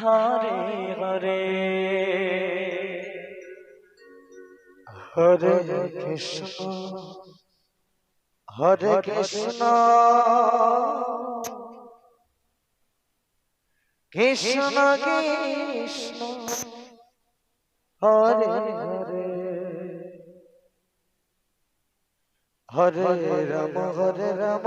Hare Hare. Hare Krishna Hare Krishna. Krishna Krishna Hare Hare. Hare Ram Hare Ram.